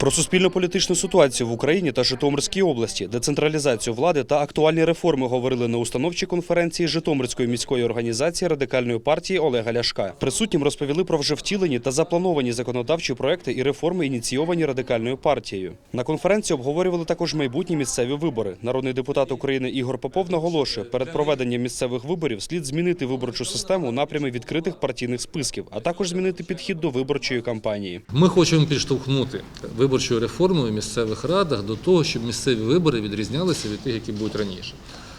Про суспільно-політичну ситуацію в Україні та Житомирській області, децентралізацію влади та актуальні реформи говорили на установчій конференції Житомирської міської організації радикальної партії Олега Ляшка. Присутнім розповіли про вже втілені та заплановані законодавчі проекти і реформи, ініційовані радикальною партією. На конференції обговорювали також майбутні місцеві вибори. Народний депутат України Ігор Попов наголошує, перед проведенням місцевих виборів слід змінити виборчу систему у напрямі відкритих партійних списків, а також змінити підхід до виборчої кампанії. Ми хочемо підштовхнути виборчу реформу в місцевих радах до того, щоб місцеві вибори відрізнялися від тих, які будуть раніше.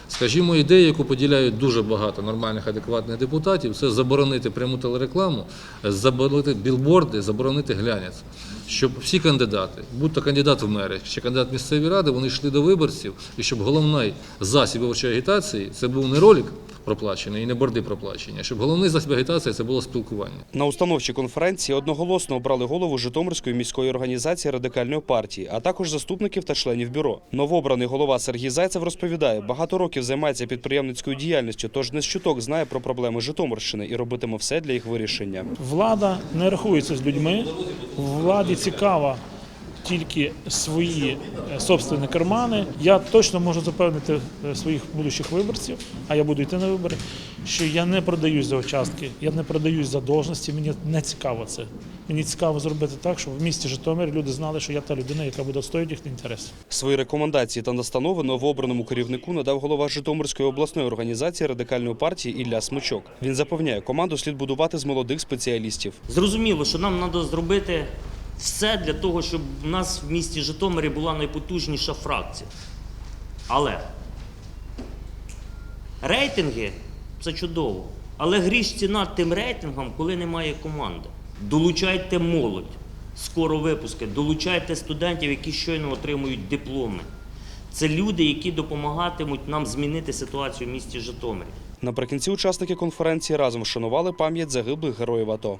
Скажімо, ідея, яку поділяють дуже багато нормальних, адекватних депутатів, це заборонити пряму телерекламу, заборонити білборди, заборонити глянець. Щоб всі кандидати, будь-то кандидат в мери чи кандидат в місцеві ради, вони йшли до виборців, і щоб головний засіб виборчої агітації це був не ролик проплачений і не борди проплачені, щоб головний засіб агітації це було спілкування. На установчій конференції одноголосно обрали голову Житомирської міської організації радикальної партії, а також заступників та членів бюро. Новообраний голова Сергій Зайцев розповідає, багато років займається підприємницькою діяльністю, тож не з чуток знає про проблеми Житомирщини і робитиме все для їх вирішення. Влада не рахується з людьми. Владі цікава тільки свої е, собственні кармани. Я точно можу запевнити е, своїх будущих виборців, а я буду йти на вибори, що я не продаюсь за участки, я не продаюсь за должності. Мені не цікаво це. Мені цікаво зробити так, щоб в місті Житомир люди знали, що я та людина, яка буде відстоювати їхні інтереси. Свої рекомендації та настанови новообраному керівнику надав голова Житомирської обласної організації радикальної партії Ілля Смичок. Він запевняє, команду слід будувати з молодих спеціалістів. Зрозуміло, що нам треба зробити все для того, щоб у нас в місті Житомирі була найпотужніша фракція. Але рейтинги це чудово. Але гріш ціна тим рейтингам, коли немає команди. Долучайте молодь, скоро випуски, долучайте студентів, які щойно отримують дипломи. Це люди, які допомагатимуть нам змінити ситуацію в місті Житомирі. Наприкінці учасники конференції разом вшанували пам'ять загиблих героїв АТО.